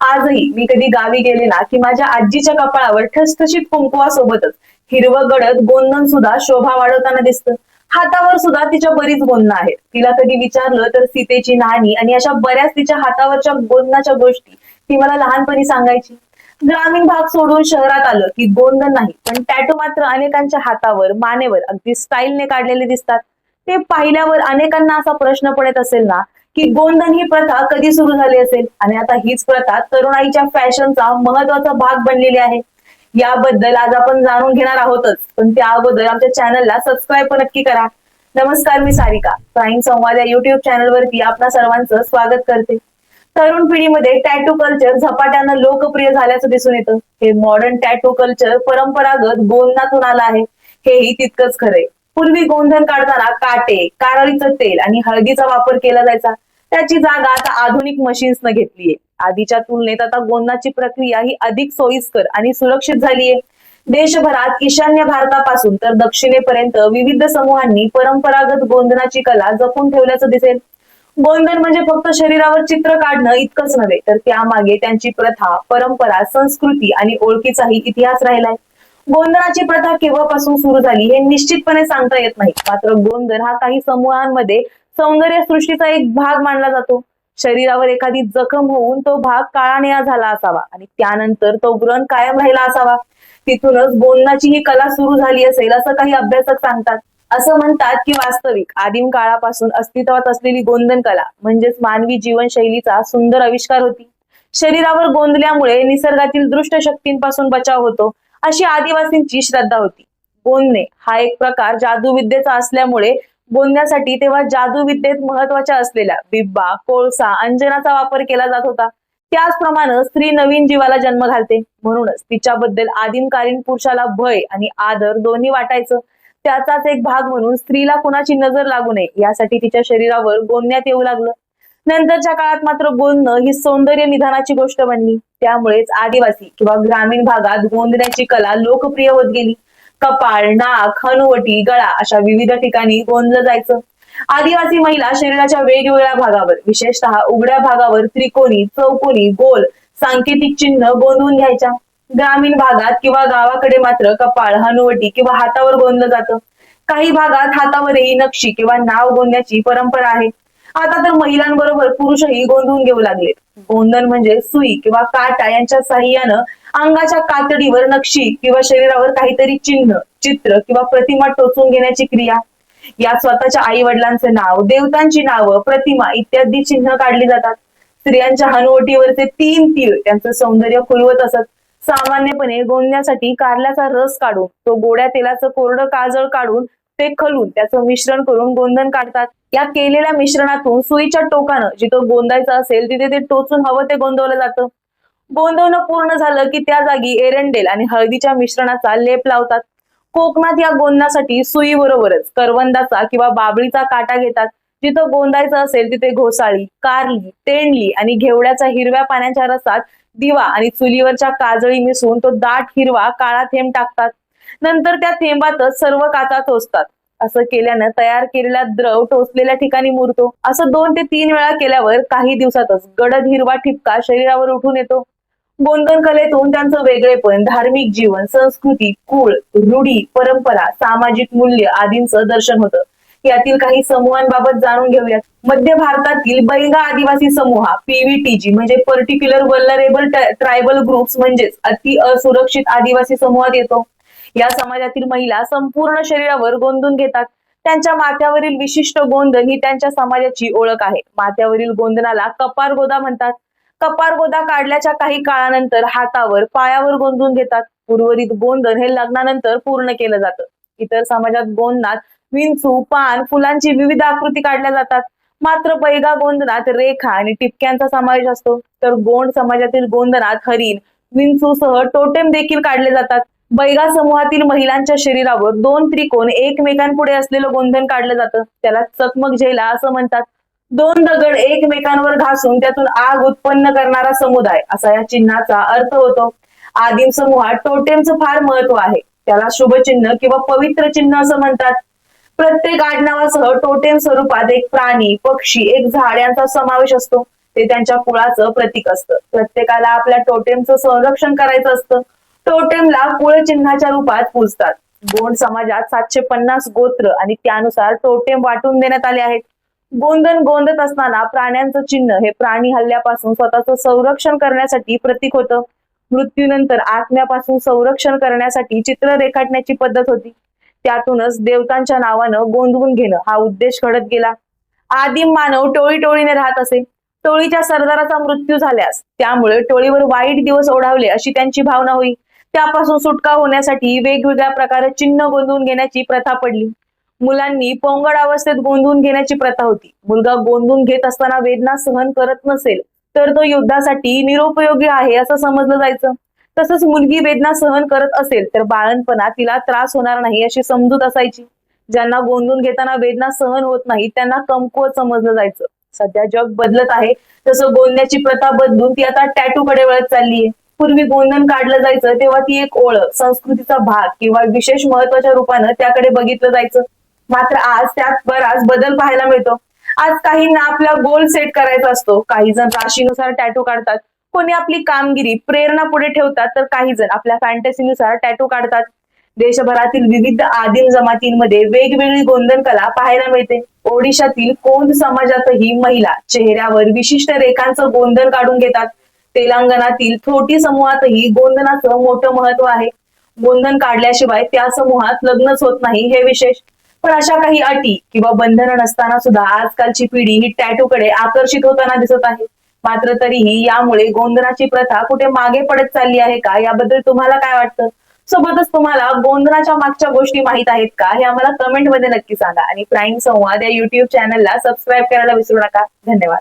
आजही मी कधी गावी गेले ना की माझ्या आजीच्या कपाळावर ठसठशीत कुंकुवासोबतच हिरवं गडद गोंदन सुद्धा शोभा वाढवताना दिसतं. हातावर सुद्धा तिच्या बरीच गोंदनं आहेत. तिला कधी विचारलं तर सीतेची नाणी आणि अशा बऱ्याच तिच्या हातावरच्या गोंदनाच्या गोष्टी ती मला लहानपणी सांगायची. ग्रामीण भाग सोडून शहरात आलं की गोंधन नाही पण टॅटू मात्र अनेकांच्या हातावर मानेवर अगदी स्टाईलने काढलेले दिसतात. ते पाहिल्यावर अनेकांना असा प्रश्न पडत असेल ना की गोंधन ही प्रथा कधी सुरू झाली असेल? आणि आता हीच प्रथा तरुणाईच्या फॅशनचा महत्त्वाचा भाग बनलेली आहे. याबद्दल आज आपण जाणून घेणार आहोतच. पण त्या अगोदर आमच्या चॅनलला सबस्क्राईब पण नक्की करा. नमस्कार मी सारिका. प्राईम संवाद या युट्यूब चॅनलवरती आपल्या सर्वांचं स्वागत करते. तरुण पिढीमध्ये टॅटू कल्चर झपाट्यानं लोकप्रिय झाल्याचं दिसून येतं. हे मॉडर्न टॅटू कल्चर परंपरागत गोंदनातून आलं आहे. हेही तितकंच खरंय. पूर्वी गोंधन काढताना काटे कारळीचं तेल आणि हळदीचा वापर केला जायचा. त्याची जागा आता आधुनिक मशीन्सनं घेतलीये. आधीच्या तुलनेत आता गोंधणाची प्रक्रिया ही अधिक सोयीस्कर आणि सुरक्षित झालीये. देशभरात ईशान्य भारतापासून तर दक्षिणेपर्यंत विविध समूहांनी परंपरागत गोंधनाची कला जपून ठेवल्याचं दिसेल. गोंधन म्हणजे फक्त शरीरावर चित्र काढणं इतकंच नव्हे तर त्यामागे त्यांची प्रथा परंपरा संस्कृती आणि ओळखीचाही इतिहास राहिलाय. गोंधळाची प्रथा केव्हापासून सुरू झाली हे निश्चितपणे सांगता येत नाही. मात्र गोंधळ हा काही समूहांमध्ये सौंदर्य सृष्टीचा एक भाग मानला जातो. शरीरावर एखादी जखम होऊन तो भाग काळा झाला असावा आणि त्यानंतर तो व्रण कायम राहिला असावा. तिथूनच गोंधनाची ही कला सुरू झाली असेल असं काही अभ्यासक सांगतात. असं म्हणतात की वास्तविक आदिम काळापासून अस्तित्वात असलेली गोंधन कला म्हणजेच मानवी जीवनशैलीचा सुंदर आविष्कार होती. शरीरावर गोंदल्यामुळे निसर्गातील दृष्ट शक्तींपासून बचाव होतो. अशी आदिवासींची श्रद्धा होती. गोंदणे हा एक प्रकार जादूविद्येचा असल्यामुळे बोलण्यासाठी तेव्हा जादूविद्येत महत्त्वाच्या असलेल्या बिब्बा कोळसा अंजनाचा वापर केला जात होता. त्याचप्रमाणे स्त्री नवीन जीवाला जन्म घालते. म्हणूनच तिच्याबद्दल आदिमकालीन पुरुषाला भय आणि आदर दोन्ही वाटायचं. त्याचाच एक भाग म्हणून स्त्रीला कुणाची नजर लागू नये यासाठी तिच्या शरीरावर गोंदण्यात येऊ लागलं. नंतरच्या काळात मात्र गोंदणं ही सौंदर्य निधानाची गोष्ट बनली. त्यामुळेच आदिवासी किंवा ग्रामीण भागात गोंदण्याची कला लोकप्रिय होत गेली. कपाळ नाक हनुवटी गळा अशा विविध ठिकाणी गोंदलं जायचं. आदिवासी महिला शरीराच्या वेगवेगळ्या भागावर विशेषतः उघड्या भागावर त्रिकोणी चौकोनी गोल सांकेतिक चिन्ह गोंदवून घ्यायच्या. ग्रामीण भागात किंवा गावाकडे मात्र कपाळ हनुवटी किंवा हातावर गोंदलं जातं. काही भागात हातावरही नक्षी किंवा नाव गोंदण्याची परंपरा आहे. आता तर महिलांबरोबर पुरुषही गोंधून घेऊ लागले गोंधन म्हणजे सुई किंवा काटा यांच्या साह्यानं अंगाच्या कातडीवर नक्षी किंवा शरीरावर काहीतरी चिन्ह चित्र किंवा प्रतिमा टोचून घेण्याची क्रिया. यात स्वतःच्या आई वडिलांचे नाव देवतांची नावं प्रतिमा इत्यादी चिन्ह काढली जातात. स्त्रियांच्या हनुवटीवरचे तीन तीळ त्यांचं सौंदर्य खुलवत असत. सामान्यपणे गोंदण्यासाठी कारल्याचा रस काढून तो गोड्या तेलाचं कोरडं काजळ काढून ते खलून त्याचं मिश्रण करून गोंधण काढतात. या केलेल्या मिश्रणातून सुईच्या टोकानं जिथं गोंदायचं असेल तिथे ते टोचून हवं ते गोंदवलं जातं. गोंदवणं पूर्ण झालं की त्या जागी एरंडेल आणि हळदीच्या मिश्रणाचा लेप लावतात. कोकणात या गोंदनासाठी सुई बरोबरच करवंदाचा किंवा बाबळीचा काटा घेतात. जिथं गोंदायचं असेल तिथे घोसाळी कारली तेंडली आणि घेवड्याच्या हिरव्या पाण्याच्या रसात दिवा आणि चुलीवरच्या काजळी मिसळून तो दाट हिरवा काळा थेंब टाकतात. नंतर त्या थेंबातच सर्व काचा टोचतात. असं केल्यानं तयार केलेला द्रव टोचलेल्या ठिकाणी मुरतो. असं दोन ते तीन वेळा केल्यावर काही दिवसातच गडद हिरवा ठिपका शरीरावर उठून येतो. गोंधन कलेतून त्यांचं वेगळेपण धार्मिक जीवन संस्कृती कुळ रूढी परंपरा सामाजिक मूल्य आदींचं दर्शन होतं. यातील काही समूहांबाबत जाणून घेऊयात. मध्य भारतातील बैगा आदिवासी समूह पीव्हीटीजी म्हणजे पर्टिक्युलर वल्लरेबल ट्रायबल ग्रुप्स म्हणजेच अति असुरक्षित आदिवासी समूहात येतो. या समाजातील महिला संपूर्ण शरीरावर गोंधून घेतात. त्यांच्या माथ्यावरील विशिष्ट गोंधन ही त्यांच्या समाजाची ओळख आहे. माथ्यावरील गोंधनाला कपार गोदा म्हणतात. कपार गोदा काढल्याच्या काही काळानंतर हातावर पायावर गोंधून घेतात. उर्वरित गोंधन हे लग्नानंतर पूर्ण केलं जातं. इतर समाजात गोंधनात विंचू पान फुलांची विविध आकृती काढल्या जातात. मात्र पैगा गोंधनात रेखा आणि टिपक्यांचा समावेश असतो. तर गोंड समाजातील गोंधनात हरिण विंचूसह टोटेम देखील काढले जातात. बैगा समूहातील महिलांच्या शरीरावर दोन त्रिकोण एकमेकांपुढे असलेलं गोंधन काढलं जातं. त्याला चकमक झेला असं म्हणतात. दोन दगड एकमेकांवर घासून त्यातून आग उत्पन्न करणारा समुदाय असा या चिन्हाचा अर्थ होतो. आदिम समूहात टोटेमचं फार महत्त्व आहे. त्याला शुभचिन्ह किंवा पवित्र चिन्ह असं म्हणतात. प्रत्येक आडनावासह टोटेम स्वरूपात एक प्राणी पक्षी एक झाड यांचा समावेश असतो. ते त्यांच्या कुळाचं प्रतीक असतं. प्रत्येकाला आपल्या टोटेमचं संरक्षण करायचं असतं. टोटेमला कुळ चिन्हाच्या रूपात पूजतात. गोंड समाजात सातशे पन्नास गोत्र आणि त्यानुसार टोटेम वाटून देण्यात आले आहेत. गोंधन गोंधत असताना प्राण्यांचं चिन्ह हे प्राणी हल्ल्यापासून स्वतःचं संरक्षण करण्यासाठी प्रतीक होतं. मृत्यूनंतर आत्म्यापासून संरक्षण करण्यासाठी चित्र रेखाटण्याची पद्धत होती. त्यातूनच देवतांच्या नावानं गोंधवून घेणं हा उद्देश घडत गेला. आदिम मानव टोळी टोळीने राहत असे. टोळीच्या सरदाराचा मृत्यू झाल्यास त्यामुळे टोळीवर वाईट दिवस ओढावले अशी त्यांची भावना होई. त्यापासून सुटका होण्यासाठी वेगवेगळ्या प्रकारे चिन्ह गोंधवून घेण्याची प्रथा पडली. मुलांनी पोंगड अवस्थेत गोंधून घेण्याची प्रथा होती. मुलगा गोंधून घेत असताना वेदना सहन करत नसेल तर तो युद्धासाठी निरुपयोगी आहे असं समजलं जायचं. तसंच मुलगी वेदना सहन करत असेल तर बाळणपणा तिला त्रास होणार नाही अशी समजूत असायची. ज्यांना गोंधून घेताना वेदना सहन होत नाही त्यांना कमकुवत समजलं जायचं. सध्या जग बदलत आहे. तसं गोंदण्याची प्रथा बदलून ती आता टॅटू कडे वळत चालली आहे पूर्वी गोंधन काढलं जायचं तेव्हा ती एक ओळख संस्कृतीचा भाग किंवा विशेष महत्त्वाच्या रूपानं त्याकडे बघितलं जायचं. मात्र आज त्यात बराच बदल पाहायला मिळतो. आज काहींना आपला गोल सेट करायचा असतो. काही जण राशीनुसार टॅटू काढतात. कोणी आपली कामगिरी प्रेरणा पुढे ठेवतात तर काही जण आपल्या फॅन्टसीनुसार टॅटू काढतात. देशभरातील विविध आदिम जमातींमध्ये वेगवेगळी गोंधन कला पाहायला मिळते. ओडिशातील कोंद समाजातही महिला चेहऱ्यावर विशिष्ट रेखांचं गोंधन काढून घेतात. तेलंगणातील थोटी समूहातही गोंधनाचं मोठं महत्त्व आहे. गोंधन काढल्याशिवाय त्या समूहात लग्नच होत नाही हे विशेष. पण अशा काही अटी किंवा बंधनं नसताना सुद्धा आजकालची पिढी ही टॅटूकडे आकर्षित होताना दिसत आहे. मात्र तरीही यामुळे गोंधनाची प्रथा कुठे मागे पडत चालली आहे का? याबद्दल तुम्हाला काय वाटतं? सोबतच तुम्हाला गोंधनाच्या मागच्या गोष्टी माहीत आहेत का? हे आम्हाला कमेंटमध्ये नक्की सांगा. आणि प्राईम संवाद या युट्यूब चॅनलला सबस्क्राईब करायला विसरू नका. धन्यवाद.